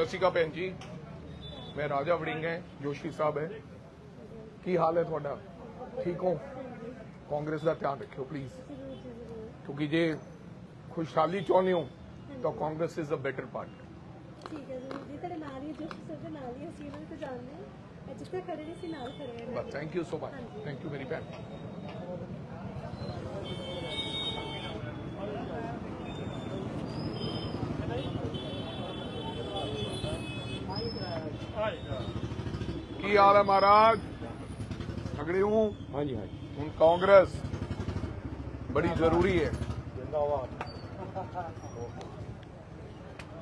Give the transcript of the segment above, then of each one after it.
ਸਤਿ ਸ਼੍ਰੀ ਅਕਾਲ ਭੈਣ ਜੀ। ਮੈਂ ਰਾਜਾ ਵੜਿੰਗ ਹੈ ਜੋਸ਼ੀ ਸਾਹਿਬ ਹੈ। ਕੀ ਹਾਲ ਹੈ ਤੁਹਾਡਾ? ਠੀਕ ਹੋ? ਕਾਂਗਰਸ ਦਾ ਧਿਆਨ ਰੱਖਿਓ ਪਲੀਜ਼ ਕਿਉਂਕਿ ਜੇ ਖੁਸ਼ਹਾਲੀ ਚਾਹੁੰਦੇ ਹੋ ਤਾਂ Congress is a better party ਠੀਕ ਹੈ ਜੀ। ਤੁਹਾਡੇ ਨਾਲ ਹੀ ਜੋਸ਼ ਸਰ ਦੇ ਨਾਲ ਹੀ ਅਸੀਂ ਇਹਨਾਂ ਨੂੰ ਤਾਂ ਜਾਣਦੇ ਹਾਂ। ਜਿੱਥੇ ਖੜੇ ਅਸੀਂ ਨਾਲ ਖੜੇ ਹਾਂ। ਬਸ thank you so much thank you ਮੇਰੀ ਭੈਣ ਕੀ ਹਾਲ ਹੈ ਮਹਾਰਾਜ? ਤਗੜੇ ਹੋ? ਹਾਂਜੀ ਹਾਂਜੀ। ਹੁਣ ਕਾਂਗਰਸ ਬੜੀ ਜ਼ਰੂਰੀ ਹੈ।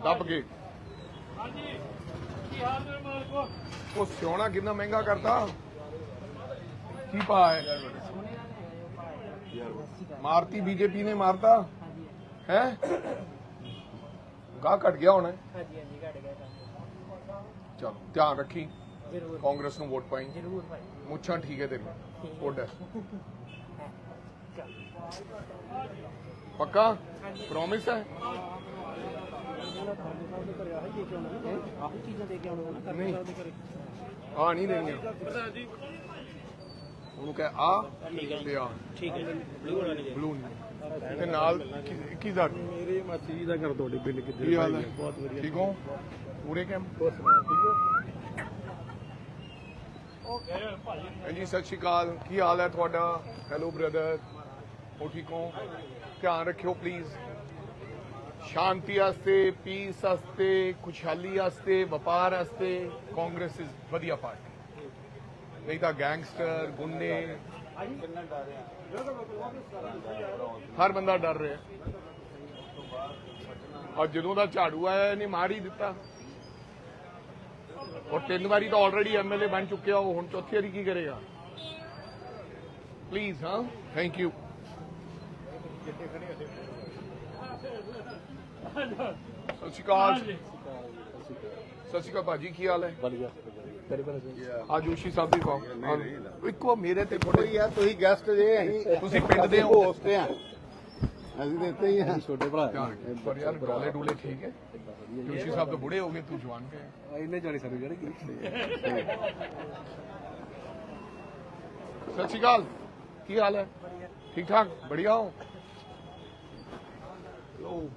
ਦੱਬ ਕੇ। ਉਹ ਸਿਉਣਾ ਕਿੰਨਾ ਮਹਿੰਗਾ ਕਰਤਾ? ਕੀ ਪਾ ਹੈ? ਮਾਰਤੀ ਬੀਜੇਪੀ ਨੇ ਮਾਰਤਾ? ਹੈ? ਗਾ ਘਟ ਗਿਆ ਹੋਣਾ। ਹਾਂਜੀ ਹਾਂਜੀ ਘਟ ਗਿਆ ਚਲੋ ਧਿਆਨ ਰੱਖੀ। ਜ਼ਰੂਰ। ਕਾਂਗਰਸ ਨੂੰ ਵੋਟ ਪਾਈ। ਜ਼ਰੂਰ ਭਾਈ ਮੁੱਛਾਂ ਠੀਕ ਹੈ ਤੇਰੀ ਹੈ। ਪੱਕਾ? ਪ੍ਰੋਮਿਸ ਹੈ? ਆਹੀ ਚੀਜ਼ਾਂ ਦੇ ਕੇ ਆਉਣਾ ਨਾ ਨਹੀਂ। ਆ ਨਹੀਂ ਦੇਣੀਆਂ। ਉਹਨੂੰ ਕਹੇ ਆ ਤੇ ਆ। ਠੀਕ ਹੈ। ਬਲੂ ਵਾਲਾ ਨਹੀਂ। ਬਲੂ ਨਹੀਂ ਤੇ ਨਾਲ ਕੀ- ਦਾ? ਮੇਰੇ ਮਾਸੀ ਜੀ ਦਾ ਘਰ ਤੁਹਾਡੇ ਪਿੰਡ ਕਿੱਧਰ ਕੀ ਹਾਲ ਹੈ? ਬਹੁਤ ਵਧੀਆ। ਠੀਕ ਹੋ? ਪੂਰੇ ਸੁਣਾਓ ਠੀਕ ਹੋ? ਹਾਂਜੀ, ਸਤਿ ਸ਼੍ਰੀ ਅਕਾਲ। ਕੀ ਹਾਲ ਹੈ ਤੁਹਾਡਾ? ਹੈਲੋ ਬ੍ਰਦਰ ਹੋ ਠੀਕ ਹੋ? ਧਿਆਨ ਰੱਖਿਓ ਪਲੀਜ਼ ਸ਼ਾਂਤੀ ਵਾਸਤੇ ਪੀਸ ਵਾਸਤੇ, ਖੁਸ਼ਹਾਲੀ ਵਾਸਤੇ, ਵਪਾਰ ਵਾਸਤੇ ਕਾਂਗਰਸ ਇਜ਼ ਵਧੀਆ ਪਾਰਟੀ ਨਹੀਂ ਤਾਂ ਗੈਂਗਸਟਰ ਗੁੰਡੇ ਹਰ ਬੰਦਾ ਡਰ ਰਿਹਾ। ਔਰ ਜਦੋਂ ਦਾ ਝਾੜੂ ਆਇਆ, ਇਹਨੇ ਮਾਰ ਹੀ ਦਿੱਤਾ। ਔਰ ਤਿੰਨ ਵਾਰੀ ਤਾਂ ਆਲਰੇਡੀ ਐਮਐਲਏ ਬਣ ਚੁੱਕਿਆ ਉਹ ਹੁਣ ਚੌਥੀ ਵਾਰੀ ਕੀ ਕਰੇਗਾ? ਪਲੀਜ਼ ਹਾਂ? ਥੈਂਕ ਯੂ ਸਤਿ ਸ਼੍ਰੀ ਅਕਾਲ। ਸਤਿ ਸ਼੍ਰੀ ਅਕਾਲ ਭਾਜੀ ਕੀ ਹਾਲ ਹੈ? ਵਧੀਆ। ਤੇਰੇ ਕੋਲ ਆ ਜੋਸ਼ੀ ਸਾਹਿਬ ਦੀ ਕਹੋ ਇੱਕੋ ਮੇਰੇ ਤੇ ਥੋੜੇ ਯਾਰ ਤੁਸੀਂ ਗੈਸਟ ਜੇ ਅਸੀਂ ਤੁਸੀਂ ਪਿੰਡ ਦੇ ਹੋ। ਹੋਸਟ ਆ ਅਸੀਂ ਦਿੱਤੇ ਹੀ ਆ ਛੋਟੇ ਭਰਾ ਯਾਰ ਡੋਲੇ ਡੂਲੇ ਠੀਕ ਹੈ। ਜੋਸ਼ੀ ਸਾਹਿਬ ਤਾਂ ਬੁੜੇ ਹੋ ਗਏ ਤੂੰ ਜਵਾਨ ਕੇ ਇੰਨੇ ਜਾਣੀ ਸਾਨੂੰ ਜਿਹੜੀ ਸਤਿ ਸ਼੍ਰੀ ਅਕਾਲ। ਕੀ ਹਾਲ ਹੈ? ਠੀਕ ਠਾਕ? ਬੜੀਆ ਹੋ? ਲੋ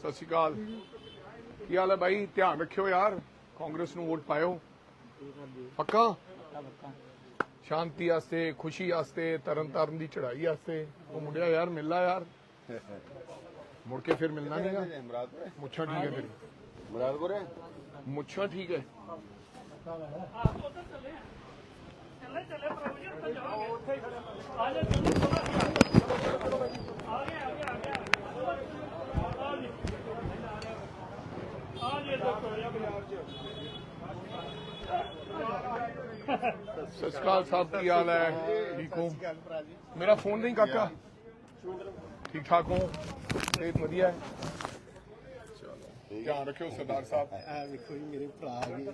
ਸਤਿ ਸ਼੍ਰੀ ਅਕਾਲ। ਕੀ ਹਾਲ ਹੈ ਭਾਈ ਧਿਆਨ ਰੱਖਿਓ ਯਾਰ ਕਾਂਗਰਸ ਨੂੰ ਵੋਟ ਪਾਇਓ। ਪੱਕਾ? ਸ਼ਾਂਤੀ ਵਾਸਤੇ ਖੁਸ਼ੀ ਵਾਸਤੇ ਤਰਨ ਤਾਰਨ ਦੀ ਚੜ੍ਹਾਈ ਵਾਸਤੇ। ਉਹ ਮੁੰਡਿਆ ਯਾਰ ਮਿਲਣਾ ਯਾਰ। ਮੁੜ ਕੇ ਫਿਰ ਮਿਲਣਾ ਨਹੀਂਗਾ ਮੁਰਾਦਪੁਰ ਮੁੱਛਾਂ ਠੀਕ ਹੈ ਤੇਰੀ ਮੁਰਾਦਪੁਰ ਮੁੱਛਾਂ ਠੀਕ ਹੈ ਸਤਿ ਸ਼੍ਰੀ ਅਕਾਲ ਸਾਹਿਬ ਕੀ ਹਾਲ ਹੈ ਠੀਕ ਹੋ ਮੇਰਾ ਫੋਨ ਨਹੀਂ ਕਾਕਾ ਠੀਕ ਸਿਹਤ ਵਧੀਆ ਹੈ। ਚਲੋ ਧਿਆਨ ਰੱਖਿਓ ਸਰਦਾਰ ਸਾਹਿਬ। ਆ ਵੇਖੋ ਜੀ ਮੇਰੇ ਭਰਾ ਆ ਗਏ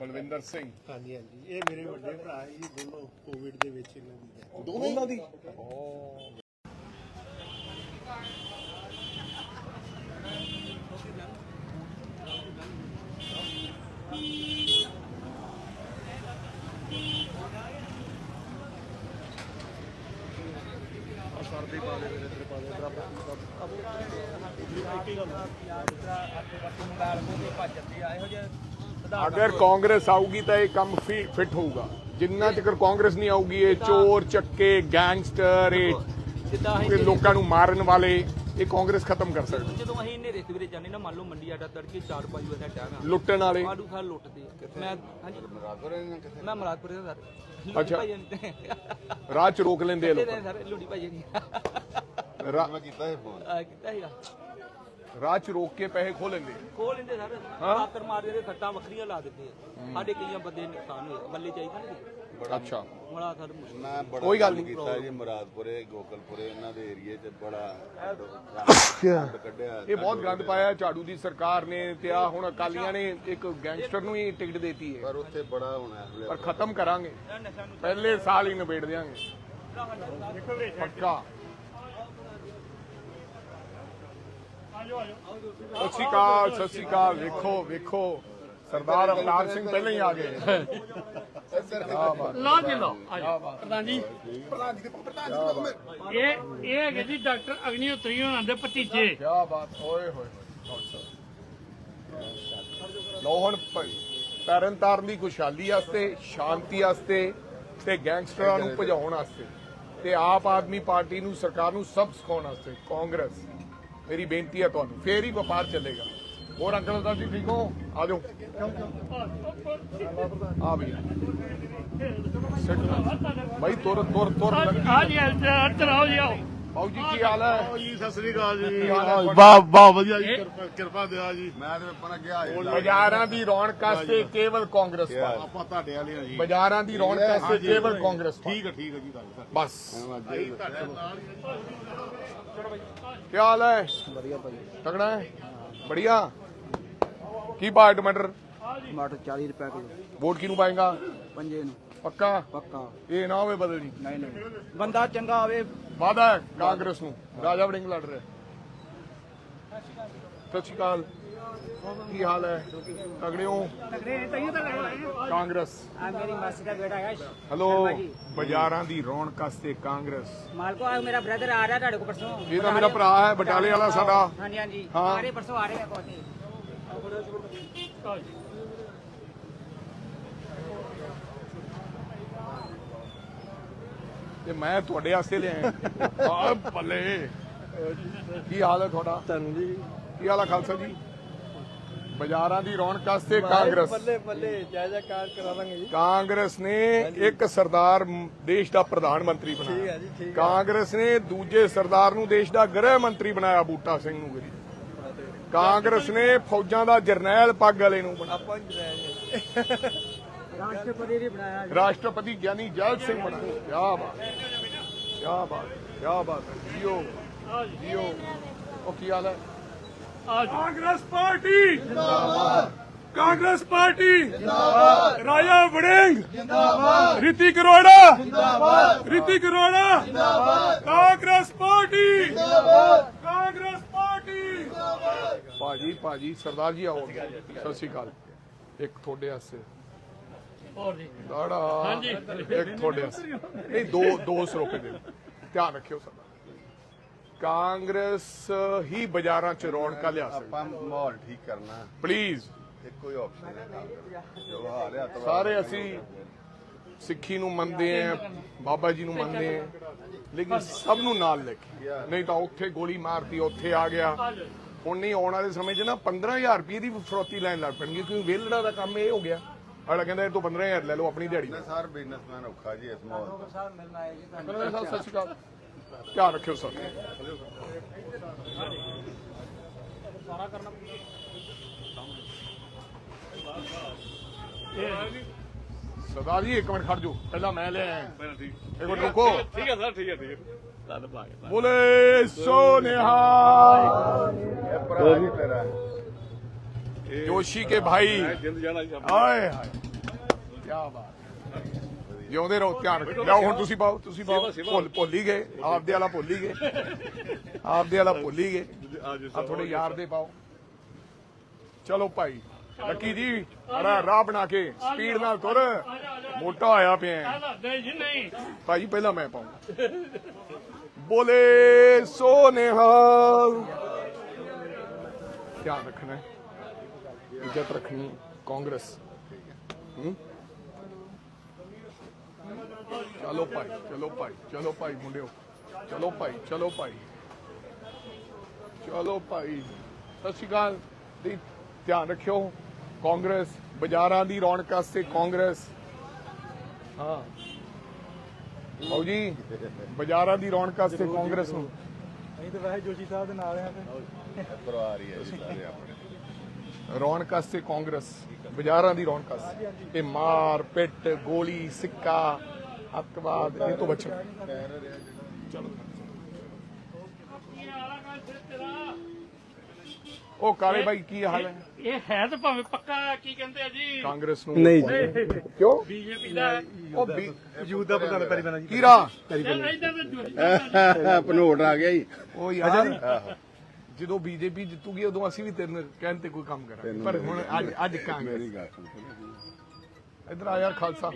ਬਲਵਿੰਦਰ ਸਿੰਘ। ਹਾਂਜੀ ਹਾਂਜੀ। ਇਹ ਮੇਰੇ ਵੱਡੇ ਭਰਾ ਜੀ ਦੋਨੋਂ ਕੋਵਿਡ ਦੇ ਵਿੱਚ ਇਹਨਾਂ ਦੀ। ਦੋਨਾਂ ਦੀ। ਅਗਰ ਕਾਂਗਰਸ ਆਊਗੀ ਤਾਂ ਇਹ ਕੰਮ ਫਿੱਟ ਹੋਊਗਾ। ਜਿੰਨਾ ਚਿਰ ਕਾਂਗਰਸ ਨਹੀਂ ਆਊਗੀ ਇਹ ਚੋਰ ਚੱਕੇ ਗੈਂਗਸਟਰ ਇਹ ਇਹ ਲੋਕਾਂ ਨੂੰ ਮਾਰਨ ਵਾਲੇ ਇਹ ਕਾਂਗਰਸ ਖਤਮ ਕਰ ਸਕਦੀ ਜਦੋਂ ਅਸੀਂ ਹਨੇਰੇ ਸਵੇਰੇ ਜਾਂਦੇ ਨਾ ਮੰਨ ਲਓ ਮੰਡੀ ਆਟਾ ਤੜਕੇ 4 5 ਵਜੇ ਦਾ ਟਾਈਮ ਲੁੱਟਣ ਵਾਲੇ। ਆਲੂ ਖਾ ਲੁੱਟਦੇ ਆ। ਮੈਂ ਹਾਂਜੀ। ਮੁਰਾਦਪੁਰ ਇਹਨਾਂ ਕਿੱਥੇ? ਮੈਂ ਮਰਾਦਪੁਰ ਦਾ ਸਰ। ਅੱਛਾ। ਰਾਹ ਚ ਰੋਕ ਲੈਂਦੇ ਆ ਲੋਕ। ਸਰ? ਲੁੱਡੀ ਭਾਈ ਮੈਂ ਕੀਤਾ ਇਹ ਫੋਨ। ਆ ਕੀਤਾ ਸੀਗਾ। ਰਾਹ ਚ ਰੋਕ ਕੇ ਪੈਸੇ ਖੋ ਲੈਂਦੇ ਖੋਲ ਲੈਂਦੇ ਸਰ ਆਤਰ ਮਾਰ ਦੇ ਸੱਟਾਂ ਵੱਖਰੀਆਂ ਲਾ ਦਿੰਦੇ ਆ। ਸਾਡੇ ਕਈਆਂ ਬੰਦੇ ਨੁਕਸਾਨ ਹੋਏ ਬੱਲੇ ਚਾਹੀਦਾ ਨਹੀਂ ਅੱਛਾ। ਬੜਾ ਸਰ ਮੁਸ਼ਕਿਲ। ਮੈਂ ਬੜਾ ਕੋਈ ਗੱਲ ਨਹੀਂ। ਕੀਤਾ ਜੀ ਮੁਰਾਦਪੁਰੇ ਗੋਕਲਪੁਰੇ ਇਹਨਾਂ ਦੇ ਏਰੀਏ 'ਚ ਬੜਾ ਗੰਦ ਕੱਢਿਆ ਇਹ ਬਹੁਤ ਗੰਦ ਪਾਇਆ ਝਾੜੂ ਦੀ ਸਰਕਾਰ ਨੇ ਤੇ ਆ ਹੁਣ ਅਕਾਲੀਆਂ ਨੇ ਇੱਕ ਗੈਂਗਸਟਰ ਨੂੰ ਹੀ ਟਿਕਟ ਦੇਤੀ ਹੈ। ਪਰ ਉੱਥੇ ਬੜਾ ਹੋਣਾ ਹੈ ਪਰ ਖਤਮ ਕਰਾਂਗੇ। ਪਹਿਲੇ ਸਾਲ ਹੀ ਨਿਬੇੜ ਦਿਆਂਗੇ। ਪੱਕਾ। ਸਤਿ ਸ਼੍ਰੀ ਅਕਾਲ ਸਤਿ ਸ਼੍ਰੀ ਅਕਾਲ। ਵੇਖੋ ਵੇਖੋ। ਸਰਦਾਰ ਅਵਤਾਰ ਸਿੰਘ ਪਹਿਲਾਂ ਹੀ ਆ ਗਏ। ਕਿਆ ਬਾਤ ਲਾ ਕੇ ਲਓ। ਆ ਜਾਓ। ਪ੍ਰਧਾਨ ਜੀ। ਇਹ ਇਹ ਹੈਗੇ ਜੀ ਡਾਕਟਰ ਅਗਨੀਹੋਤਰੀ ਹੋਣਾ ਦੇ ਭਤੀਜੇ। ਕਿਆ ਬਾਤ ਓਏ ਹੋਏ ਹੋਏ। ਲੋ ਹੁਣ ਤਰਨ ਤਾਰਨ ਦੀ ਖੁਸ਼ਹਾਲੀ ਵਾਸਤੇ ਸ਼ਾਂਤੀ ਵਾਸਤੇ ਤੇ ਗੈਂਗਸਟਰਾਂ ਨੂੰ ਭਜਾਉਣ ਵਾਸਤੇ ਤੇ ਆਪ ਆਦਮੀ ਪਾਰਟੀ ਨੂੰ ਸਰਕਾਰ ਨੂੰ ਸਭ ਸਿਖਾਉਣ ਵਾਸਤੇ ਕਾਂਗਰਸ। ਮੇਰੀ ਬੇਨਤੀ ਹੈ ਤੁਹਾਨੂੰ, ਫੇਰ ਹੀ ਵਪਾਰ ਚੱਲੇਗਾ। ਹੋਰ ਅੰਕਲ ਸਾਹਿਬ ਜੀ ਠੀਕ ਹੋ? ਆ ਜਾਓ। ਆ ਵੀ। ਭਾਈ ਤੁਰ ਤੁਰ ਤੁਰ। ਲੱਗੀ ਆ ਜੀ ਇੱਧਰ ਜੀ, ਆਓ। ਬਾਊ ਜੀ ਕੀ ਹਾਲ ਹੈ? ਜੀ ਸਤਿ ਸ੍ਰੀ ਅਕਾਲ ਜੀ। ਕੀ ਹਾਲ ਹੈ? ਤੁਹਾਡਾ? ਵਾਹ ਵਾਹ ਵਧੀਆ ਜੀ। ਕਿਰਪਾ ਕਿਰਪਾ ਦਿਆ ਜੀ। ਮੈਂ ਤੇ ਪਨ ਗਿਆ ਬਾਜ਼ਾਰਾਂ ਦੀ ਰੌਣਕ ਵਾਸਤੇ ਕੇਵਲ ਕਾਂਗਰਸ ਪਾਰਟੀ। ਆਪਾਂ ਤੁਹਾਡੇ ਵਾਲੇ ਆ ਜੀ। ਬਾਜ਼ਾਰਾਂ ਦੀ ਰੌਣਕ ਵਾਸਤੇ ਕੇਵਲ ਕਾਂਗਰਸ ਪਾਰਟੀ। ਠੀਕ ਹੈ ਠੀਕ ਹੈ ਜੀ ਗੱਲ ਸਰ ਬਸ। ਕੀ ਹਾਲ ਹੈ? ਵਧੀਆ ਭਾਈ। ਤਗੜਾ ਹੈ? ਬੜੀਆ। ਕੀ ਭਾਅ ਟਮਾਟਰ? ਟਮਾਟਰ 40 ਰੁਪਏ ਕਿਲੋ। ਵੋਟ ਕਿਹਨੂੰ ਪਾਏਗਾ? ਪੰਜੇ ਨੂੰ। ਪੱਕਾ? ਪੱਕਾ। ਇਹ ਨਾ ਹੋਵੇ ਬਦਲਣੀ। ਨਹੀਂ ਨਹੀਂ। ਬੰਦਾ ਚੰਗਾ ਆਵੇ। ਵਾਦਾ ਹੈ ਕਾਂਗਰਸ ਨੂੰ। ਰਾਜਾ ਵੜਿੰਗ ਲੜ ਰਿਹਾ। ਸਤਿ ਸ਼੍ਰੀ ਅਕਾਲ। ਕੀ ਹਾਲ ਹੈ? ਤਗੜੇ ਹੋ? ਕਾਂਗਰਸ। ਆ ਮੇਰੀ ਮਾਸੀ ਦਾ ਬੇਟਾ ਹੈ ਹੈਲੋ ਬਾਜ਼ਾਰਾਂ ਦੀ ਰੌਣਕ ਵਾਸਤੇ ਕਾਂਗਰਸ। ਮਾਲਕੋ ਆ ਮੇਰਾ ਬ੍ਰਦਰ ਆ ਰਿਹਾ ਤੁਹਾਡੇ ਕੋਲ ਪਰਸੋਂ। ਇਹ ਤਾਂ ਮੇਰਾ ਭਰਾ ਹੈ ਬਟਾਲੇ ਵਾਲਾ ਸਾਡਾ। ਹਾਂਜੀ ਹਾਂਜੀ। ਰਹੇ ਪਰਸੋਂ ਆ ਰਹੇ ਆ ਕੋਈ ਤੇ ਮੈਂ ਤੁਹਾਡੇ ਵਾਸਤੇ ਲਿਆਇਆ ਆ ਬੱਲੇ। ਕੀ ਹਾਲ ਹੈ ਤੁਹਾਡਾ? ਧੰਨ ਜੀ। ਕੀ ਹਾਲ ਹੈ ਖਾਲਸਾ ਜੀ? ਬਾਜ਼ਾਰਾਂ ਦੀ ਰੌਣਕ ਵਾਸਤੇ ਕਾਂਗਰਸ। ਬੱਲੇ ਬੱਲੇ ਜੈ ਜੈਕਾਰ ਕਰਾਵਾਂਗੇ ਜੀ। ਕਾਂਗਰਸ ਨੇ ਇੱਕ ਸਰਦਾਰ ਦੇਸ਼ ਦਾ ਪ੍ਰਧਾਨ ਮੰਤਰੀ ਠੀਕ ਬਣਾਇਆ ਹੈ ਜੀ ਠੀਕ ਕਾਂਗਰਸ ਨੇ ਦੂਜੇ ਸਰਦਾਰ ਨੂੰ ਦੇਸ਼ ਦਾ ਗ੍ਰਹਿ ਮੰਤਰੀ ਬਣਾਇਆ ਬੂਟਾ ਸਿੰਘ ਨੂੰ ਗਰੀ ਕਾਂਗਰਸ ਨੇ ਫੌਜਾਂ ਦਾ ਜਰਨੈਲ ਪੱਗ ਵਾਲੇ ਨੂੰ ਬਣਾਇਆ ਆਪਾਂ ਹੀ ਰਹਿ ਰਾਸ਼ਟਰਪਤੀ ਵੀ ਬਣਾਇਆ ਰਾਸ਼ਟਰਪਤੀ ਗਿਆਨੀ ਜੈਲ ਸਿੰਘ ਬਣਾਇਆ ਕੀ ਬਾਤ ਕੀ ਬਾਤ ਕੀ ਬਾਤ ਹੈ ਜੀਓ ਜੀਓ ਉਹ ਕੀ ਹਾਲ ਹੈ ਆ ਜੀ ਕਾਂਗਰਸ ਪਾਰਟੀ ਜਿੰਦਾਬਾਦ ਕਾਂਗਰਸ ਪਾਰਟੀ ਜਿੰਦਾਬਾਦ ਰਾਜਾ ਵੜਿੰਗ ਜਿੰਦਾਬਾਦ ਰਿਤਿਕ ਅਰੋੜਾ ਜਿੰਦਾਬਾਦ ਰਿਤਿਕ ਅਰੋੜਾ ਜਿੰਦਾਬਾਦ ਕਾਂਗਰਸ ਪਾਰਟੀ ਜਿੰਦਾਬਾਦ ਕਾਂਗਰਸ ਪਾਰਟੀ ਜਿੰਦਾਬਾਦ ਭਾਜੀ ਭਾਜੀ ਸਰਦਾਰ ਜੀ ਆਓ ਸਤਿ ਸ਼੍ਰੀ ਅਕਾਲ ਇੱਕ ਤੁਹਾਡੇ ਵਾਸਤੇ ਹੋਰ ਜੀ। ਦਾੜਾ ਹਾਂਜੀ। ਇੱਕ ਤੁਹਾਡੇ ਵਾਸਤੇ। ਨਹੀਂ ਦੋ ਦੋ ਸੌ ਰੁਪਏ ਦੇ। ਦਿਓ। ਧਿਆਨ ਰੱਖਿਓ ਸਰਦਾਰ ਕਾਂਗਰਸ ਹੀ ਬਾਜ਼ਾਰਾਂ 'ਚ ਰੌਣਕਾਂ ਲਿਆ ਸਕਦੀ। ਆਪਾਂ ਮਾਹੌਲ ਠੀਕ ਕਰਨਾ। ਪਲੀਜ਼ ਇੱਕੋ ਹੀ ਆਪਸ਼ਨ ਹੈ। ਜੋ ਹਾਲ ਹੈ ਅੱਤਵਾਦ ਸਾਰੇ ਅਸੀਂ ਸਿੱਖੀ ਨੂੰ ਮੰਨਦੇ ਆਂ ਬਾਬਾ ਜੀ ਨੂੰ ਮੰਨਦੇ ਆਂ ਲੇਕਿਨ ਸਭ ਨੂੰ ਨਾਲ ਲੈ ਕੇ। ਨਹੀਂ ਤਾਂ ਉੱਥੇ ਗੋਲੀ ਮਾਰਤੀ ਉੱਥੇ ਆ ਗਿਆ। ਹੁਣ ਨਹੀਂ ਆਉਣ ਵਾਲੇ ਸਮੇਂ 'ਚ ਨਾ 15000 ਰੁਪਏ ਦੀ ਫਰੋਤੀ ਲੈਣ ਲੱਗ ਪੈਣਗੇ ਕਿਉਂਕਿ ਵੇਲੜਾ ਦਾ ਕੰਮ ਇਹ ਹੋ ਗਿਆ। ਅਗਲਾ ਕਹਿੰਦਾ ਇਹ ਤੋਂ 15000 ਲੈ ਲਓ ਆਪਣੀ ਦਿਹਾੜੀ ਨੇ ਸਾਰ ਬਿਜ਼ਨਸਮੈਨ ਔਖਾ ਜੀ ਇਸ ਮਾਹੌਲ ਦਾ ਸਾਹਿਬ ਮਿਲਣਾ ਹੈ ਜੀ ਤੁਹਾਨੂੰ। ਸਾਹਿਬ ਸਤਿ ਸ਼੍ਰੀ ਅਕਾਲ। ਧਿਆਨ ਰੱਖਿਓ ਸਰ। ਸਰਦਾਰ ਜੀ ਇੱਕ ਮਿੰਟ ਖੜ ਜਾਓ। ਪਹਿਲਾਂ ਮੈਂ ਲੈ ਆਇਆ। ਇੱਕ ਮਿੰਟ ਰੁਕੋ। ਠੀਕ ਹੈ ਸਰ ਠੀਕ ਹੈ ਠੀਕ ਹੈ। ਧੰਨ ਭਾਗ ਬੋਲੇ ਸੋ ਨਿਹਾਲ ਇਹ ਭਰਾ ਜੀ ਤੇਰਾ। ਜੋਸ਼ੀ ਕੇ ਭਾਈ ਆਏ ਹਾਏ ਕੀ ਬਾਤ ਜਿਉਂਦੇ ਰਹੋ ਧਿਆਨ ਲਓ ਹੁਣ ਤੁਸੀਂ ਪਾਓ ਤੁਸੀਂ ਪਾਓ ਭੁੱਲ ਭੁੱਲ ਹੀ ਗਏ ਆਪਦੇ ਵਾਲਾ ਭੁੱਲ ਹੀ ਗਏ ਆਪਦੇ ਵਾਲਾ ਭੁੱਲ ਹੀ ਗਏ ਆ ਤੁਹਾਡੇ ਯਾਰ ਦੇ ਪਾਓ ਚਲੋ ਭਾਈ ਲੱਕੀ ਜੀ ਅਰਾ ਰਾਹ ਬਣਾ ਕੇ ਸਪੀਡ ਨਾਲ ਤੁਰ ਮੋਟਾ ਹੋਇਆ ਪਿਆ ਨਹੀਂ ਜੀ ਨਹੀਂ ਭਾਈ ਪਹਿਲਾਂ ਮੈਂ ਪਾਉਂਗਾ ਬੋਲੇ ਸੋ ਨਿਹਾਲ ਧਿਆਨ ਰੱਖਣਾ ਹੈ। ਇੱਜ਼ਤ ਰੱਖਣੀ। ਕਾਂਗਰਸ ਹੂੰ? ਚਲੋ ਭਾਈ ਚਲੋ ਭਾਈ ਚਲੋ ਭਾਈ ਮੁੰਡਿਓ ਚਲੋ ਭਾਈ ਚਲੋ ਭਾਈ ਚਲੋ ਭਾਈ ਸਤਿ ਸ਼੍ਰੀ ਅਕਾਲ ਦੀ ਧਿਆਨ ਰੱਖਿਓ ਕਾਂਗਰਸ ਬਾਜ਼ਾਰਾਂ ਦੀ ਰੌਣਕ ਵਾਸਤੇ ਕਾਂਗਰਸ ਹਾਂ ਬਾਊ ਜੀ ਬਾਜ਼ਾਰਾਂ ਦੀ ਰੌਣਕ ਵਾਸਤੇ ਕਾਂਗਰਸ ਨੂੰ ਅਸੀਂ ਤਾਂ ਵੈਸੇ ਜੋਸ਼ੀ ਸਾਹਿਬ ਦੇ ਨਾਲ ਆ ਤੇ ਪਰਿਵਾਰ ਹੀ ਹੈ ਜੀ ਸਾਰੇ ਆਪਣੇ ਰੌਣਕ ਵਾਸਤੇ ਕਾਂਗਰਸ ਬਾਜ਼ਾਰਾਂ ਦੀ ਰੌਣਕ ਵਾਸਤੇ। ਇਹ ਮਾਰ ਪਿੱਟ ਗੋਲੀ ਸਿੱਕਾ ਅੱਤਵਾਦ ਇਹ ਤੋਂ ਬਚਣਾ। ਚਲੋ ਉਹ ਕਾਲੇ ਬਾਈ ਕੀ ਹਾਲ ਹੈ? ਇਹ ਹੈ ਤਾਂ ਭਾਵੇਂ ਪੱਕਾ ਕੀ ਕਹਿੰਦੇ ਆ ਜੀ? ਕਾਂਗਰਸ ਨੂੰ ਨਹੀਂ ਕਿਉਂ? ਬੀਜੇਪੀ ਦਾ ਉਹ ਵੀ ਯੂਥ ਦਾ ਪ੍ਰਧਾਨ ਪੈਰੀ ਬਣਾ ਜੀ। ਕੀਰਾ ਪਨੋਟ ਆ ਗਿਆ ਜੀ। ਉਹ ਯਾਰ। ਜਦੋਂ ਬੀਜੇਪੀ ਜਿੱਤੂਗੀ ਉਦੋਂ ਅਸੀਂ ਵੀ ਤੇਰੇ ਕਹਿਣ ਤੇ ਕੋਈ ਕੰਮ ਕਰਾਂਗੇ। ਪਰ ਹੁਣ ਅੱਜ ਅੱਜ ਕਾਂਗਰਸ। ਮੇਰੀ ਗੱਲ ਸੁਣ। ਇਧਰ ਆ ਯਾਰ ਖਾਲਸਾ।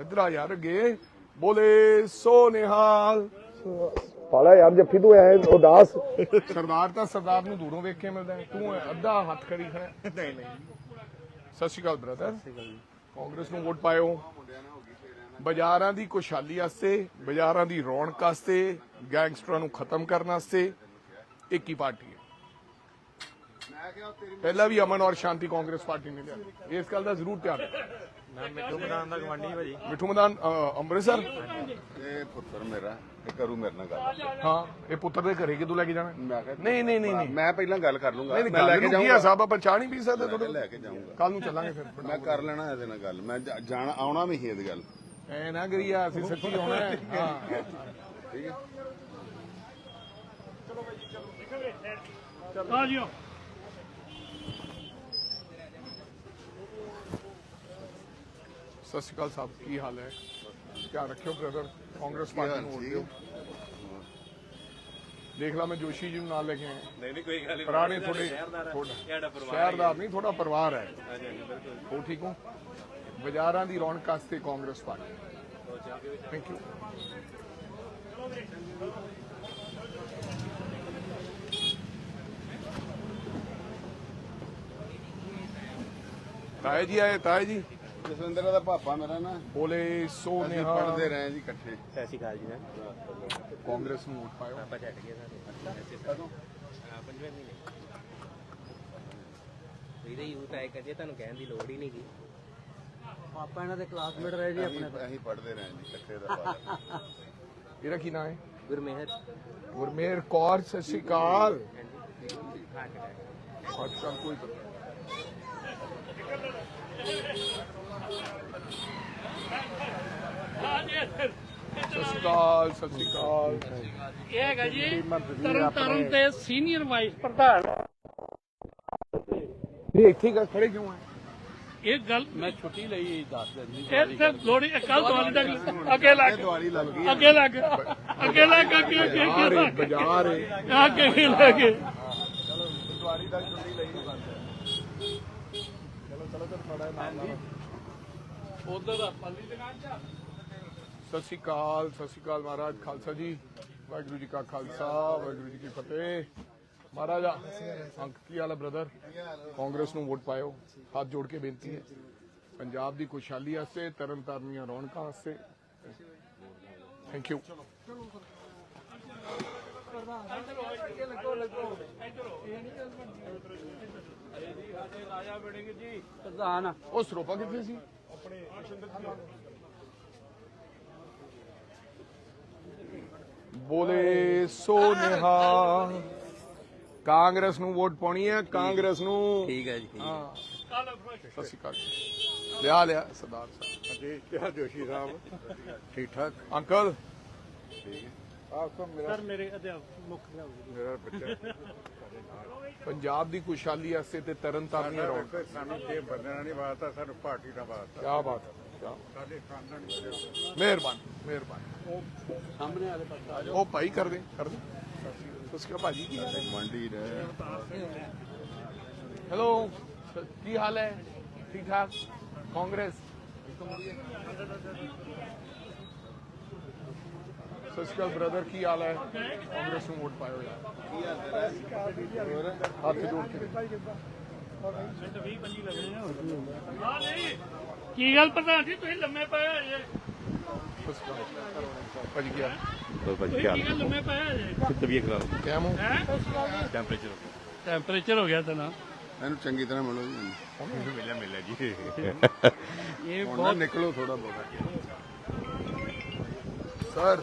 ਇਧਰ ਆ ਯਾਰ ਅੱਗੇ। ਬੋਲੇ ਸੋ ਨਿਹਾਲ ਪਾਲਾ ਯਾਰ ਜੱਫੀ ਤੂੰ ਐ ਉਦਾਸ। ਸਰਦਾਰ ਤਾਂ ਸਰਦਾਰ ਨੂੰ ਦੂਰੋਂ ਵੇਖ ਕੇ ਮਿਲਦਾ ਹੈ। ਤੂੰ ਅੱਧਾ ਹੱਥ ਕਰੀ ਹੈ। ਨਹੀਂ ਨਹੀਂ। ਸਤਿ ਸ਼੍ਰੀ ਅਕਾਲ ਬ੍ਰਦਰ ਕਾਂਗਰਸ ਨੂੰ ਵੋਟ ਪਾਇਓ। ਬਾਜ਼ਾਰਾਂ ਦੀ ਖੁਸ਼ਹਾਲੀ ਵਾਸਤੇ ਬਾਜ਼ਾਰਾਂ ਦੀ ਰੌਣਕ ਵਾਸਤੇ ਗੈਂਗਸਟਰਾਂ ਨੂੰ ਖਤਮ ਕਰਨ ਵਾਸਤੇ ਇੱਕ ਹੀ ਪਾਰਟੀ ਹੈ। ਪਹਿਲਾਂ ਵੀ ਅਮਨ ਔਰ ਸ਼ਾਂਤੀ ਕਾਂਗਰਸ ਪਾਰਟੀ ਨੇ ਲਿਆ। ਇਸ ਗੱਲ ਦਾ ਜ਼ਰੂਰ ਧਿਆਨ ਰੱਖੋ ਮੈਂ ਮਿੱਠੂ ਮੈਦਾਨ ਦਾ ਗਵਾਂਢੀ ਭਾਜੀ। ਮਿੱਠੂ ਮੈਦਾਨ ਅੰਮ੍ਰਿਤਸਰ? ਇਹ ਪੁੱਤਰ ਮੇਰਾ ਇਹ ਕਰੂ ਮੇਰੇ ਨਾਲ ਗੱਲ। ਹਾਂ ਇਹ ਪੁੱਤਰ ਦੇ ਘਰੇ ਕਿਦੋਂ ਲੈ ਕੇ ਜਾਣਾ? ਨਹੀਂ ਨਹੀਂ ਨਹੀਂ ਮੈਂ ਪਹਿਲਾਂ ਗੱਲ ਕਰ ਲੂੰਗਾ। ਮੈਂ ਲੈ ਕੇ ਜਾਊਂਗਾ। ਸਾਹਿਬ ਆਪਾਂ ਚਾਹ ਨਹੀਂ ਪੀ ਸਕਦੇ ਤੁਹਾਡੇ ਲੈ ਕੇ ਜਾਊਂਗਾ। ਕੱਲ ਨੂੰ ਚੱਲਾਂਗੇ ਫਿਰ ਮੈਂ ਕਰ ਲੈਣਾ ਇਹਦੇ ਨਾਲ ਗੱਲ। ਮੈਂ ਜਾਣਾ ਆਉਣਾ ਵੀ ਸੀ ਇਹਦੀ ਗੱਲ। ਐ ਨਾ ਕਰੀਆ ਅਸੀਂ ਸੱਚੀ ਆਉਣਾ ਹੈ। ਹਾਂ। ਠੀਕ ਹੈ। ਆ ਜਿਓ। ਸਤਿ ਸ਼੍ਰੀ ਅਕਾਲ ਸਾਹਿਬ ਕੀ ਹਾਲ ਹੈ? ਧਿਆਨ ਰੱਖਿਓ ਬ੍ਰਦਰ ਕਾਂਗਰਸ ਪਾਰਟੀ ਨੂੰ ਵੋਟ ਦਿਓ। ਦੇਖ ਲਾ ਮੈਂ ਜੋਸ਼ੀ ਜੀ ਨੂੰ ਨਾਲ ਲੈ ਕੇ ਆਇਆ। ਨਹੀਂ ਨਹੀਂ ਕੋਈ ਗੱਲ ਨਹੀਂ ਪੁਰਾਣੇ ਤੁਹਾਡੇ ਤੁਹਾਡਾ ਸ਼ਹਿਰਦਾਰ ਨਹੀਂ ਥੋੜਾ ਪਰਿਵਾਰ ਹੈ। ਹੋ ਠੀਕ ਹੋ? ਬਾਜ਼ਾਰਾਂ ਦੀ ਰੌਣਕ ਵਾਸਤੇ ਕਾਂਗਰਸ ਪਾਰਟੀ। ਥੈਂਕ ਯੂ ਤਾਏ ਜੀ ਆਏ ਤਾਏ ਜੀ। ਜਸਵਿੰਦਰ ਦਾ ਪਾਪਾ ਮੇਰਾ ਨਾ। ਬੋਲੇ ਸੋ ਨਿਹਾਲ ਪੜ੍ਹਦੇ ਰਹੇ ਜੀ ਇਕੱਠੇ। ਸਤਿ ਸ਼੍ਰੀ ਅਕਾਲ ਜੀ ਕਾਂਗਰਸ ਨੂੰ ਵੋਟ ਪਾਇਓ। ਆਪਾਂ ਛੱਡ ਗਏ ਸਾਰੇ। ਕਦੋਂ? ਪੰਜਵੇਂ ਮਹੀਨੇ। ਇਹਦੇ ਯੂਥ ਆਏ ਕਦੇ ਤੁਹਾਨੂੰ ਕਹਿਣ ਦੀ ਲੋੜ ਹੀ ਨਹੀਂ ਗੀ। ਆਪਾਂ ਇਹਨਾਂ ਦੇ ਕਲਾਸਮੇਟ ਰਹੇ ਜੀ ਅਸੀਂ ਅਸੀਂ ਪੜ੍ਹਦੇ ਰਹੇ ਜੀ ਇਕੱਠੇ ਦਾ ਪਾਲਾ ਇਹਦਾ ਕੀ ਨਾਮ ਹੈ? ਗੁਰਮੇਹਰ। ਗੁਰਮੇਰ ਕੌਰ ਸਤਿ ਸ਼੍ਰੀ ਅਕਾਲ। ਅੱਜ ਕੱਲ ਕੋਈ ਸਤਿ ਸ਼੍ਰੀ ਅਕਾਲ ਸਤਿ ਸ਼੍ਰੀ ਅਕਾਲ। ਇਹ ਹੈਗਾ ਜੀ ਤਰਨ ਤਾਰਨ ਦੇ ਸੀਨੀਅਰ ਵਾਈਸ ਪ੍ਰਧਾਨ। ਇਹ ਇੱਥੇ ਹੀ ਖੜੇ ਕਿਉਂ ਹੈ? ਇਹ ਗੱਲ ਮੈਂ ਛੁੱਟੀ ਲਈ 10 ਦਿਨ ਦੀ ਇਹ ਤੇ ਲੋੜੀ ਕੱਲ ਤੁਹਾਡੇ ਤੱਕ ਅੱਗੇ ਲੱਗ ਦੀਵਾਲੀ ਲੱਗ ਗਈ ਅੱਗੇ ਲੱਗ ਅੱਗੇ ਲੱਗ ਅੱਗੇ ਅੱਗੇ ਬਾਜ਼ਾਰ ਹੈ ਅੱਗੇ ਬਾਜ਼ਾਰ ਹੈ। ਅੱਗੇ ਲੱਗ ਦੀਵਾਲੀ ਦਾ ਛੁੱਟੀ ਲਈ ਨਹੀਂ ਬੰਦ। ਉਧਰ ਦਾ ਪੱਲੀ ਦੁਕਾਨ ਚ ਸਤਿ ਸ਼੍ਰੀ ਅਕਾਲ ਸਤਿ ਸ਼੍ਰੀ ਅਕਾਲ ਮਹਾਰਾਜ ਖਾਲਸਾ ਜੀ। ਵਾਹਿਗੁਰੂ ਜੀ ਕਾ ਖਾਲਸਾ ਵਾਹਿਗੁਰੂ ਜੀ ਕੀ ਫਤਿਹ। ਮਹਾਰਾਜ ਅੰਕ ਕੀ ਹਾਲ ਹੈ ਬ੍ਰਦਰ ਕਾਂਗਰਸ ਨੂੰ ਵੋਟ ਪਾਇਓ। ਹੱਥ ਜੋੜ ਕੇ ਬੇਨਤੀ ਹੈ। ਪੰਜਾਬ ਦੀ ਖੁਸ਼ਹਾਲੀ ਵਾਸਤੇ ਤਰਨ ਤਾਰਨੀਆਂ ਰੌਣਕਾਂ ਵਾਸਤੇ। ਥੈਂਕ ਯੂ ਰਾਜਾ ਬਣੇਗੇ ਜੀ ਪ੍ਰਧਾਨ। ਉਹ ਸਰੋਪਾ ਕਿੱਥੇ ਸੀ? ਬੋਲੇ ਸੋ ਨਿਹਾਲ ਕਾਂਗਰਸ ਨੂੰ ਵੋਟ ਪਾਉਣੀ ਹੈ ਕਾਂਗਰਸ ਨੂੰ। ਠੀਕ ਹੈ ਜੀ ਹਾਂ। ਸਤਿ ਸ਼੍ਰੀ ਅਕਾਲ। ਲਿਆ ਲਿਆ ਸਰਦਾਰ ਸਾਹਿਬ। ਜੀ ਕਿਹਾ ਜੋਸ਼ੀ ਸਾਹਿਬ? ਠੀਕ ਠਾਕ। ਅੰਕਲ? ਸਰ ਮੇਰੇ ਅਧਿਆਪਕ ਮੁੱਖ ਮੇਰਾ ਬੱਚਾ। ਪੰਜਾਬ ਦੀ ਖੁਸ਼ਹਾਲੀ ਵਾਸਤੇ ਤੇ ਤਰਨਤਾਰਨ ਦੀ ਰੌਣਕ। ਸਾਨੂੰ ਜੇ ਬੰਦਨਾ ਨਹੀਂ ਵਾਸਤਾ ਸਾਨੂੰ ਪਾਰਟੀ ਦਾ ਵਾਸਤਾ ਕੀ ਬਾਤ ਸਾਡੇ ਖਾਨਦਾਨ ਮਿਹਰਬਾਨ ਮਿਹਰਬਾਨ। ਸਾਹਮਣੇ ਵਾਲੇ ਪਾਸੇ ਉਹ ਭਾਈ ਕਰ ਦੇ ਕਰ ਦੇ। ਸਸਕਾ ਭਾਜੀ ਕੀ ਹੈ? ਮੰਡੀ ਨੇ ਹੈਲੋ ਕੀ ਹਾਲ ਹੈ? ਠੀਕ ਠਾਕ? ਕਾਂਗਰਸ? ਸਤਿ ਸ਼੍ਰੀ ਅਕਾਲ ਬ੍ਰਦਰ ਕੀ ਹਾਲ ਹੈ? ਕਾਂਗਰਸ ਨੂੰ ਵੋਟ ਪਾਇਓ ਯਾਰ। ਹੱਥ ਜੋੜ ਕੇ। ਕੀ ਗੱਲ ਪ੍ਰਧਾਨ ਜੀ ਤੁਸੀਂ ਲੰਮੇ ਪਏ ਹੋਏ ਜੇ ਸਤਿ ਸ਼੍ਰੀ ਅਕਾਲ। ਭਾਜੀ ਹਾਲ ਤੁਸੀਂ ਕੀ ਗੱਲ ਲੰਮੇ ਪਏ ਹੋਏ ਜੇ ਤਬੀਅਤ ਖਰਾਬ ਕੈਮ ਹੋ? ਹੈ ਟੈਂਪਰੇਚਰ ਟੈਂਪਰੇਚਰ ਹੋ ਗਿਆ ਤਾਂ ਨਾ। ਇਹਨੂੰ ਚੰਗੀ ਤਰ੍ਹਾਂ ਮਿਲੋ ਜੀ। ਮਿਲਿਆ ਮਿਲਿਆ ਜੀ। ਇਹ ਨਾ ਨਿਕਲੋ ਥੋੜਾ ਬਹੁਤ। ਸਰ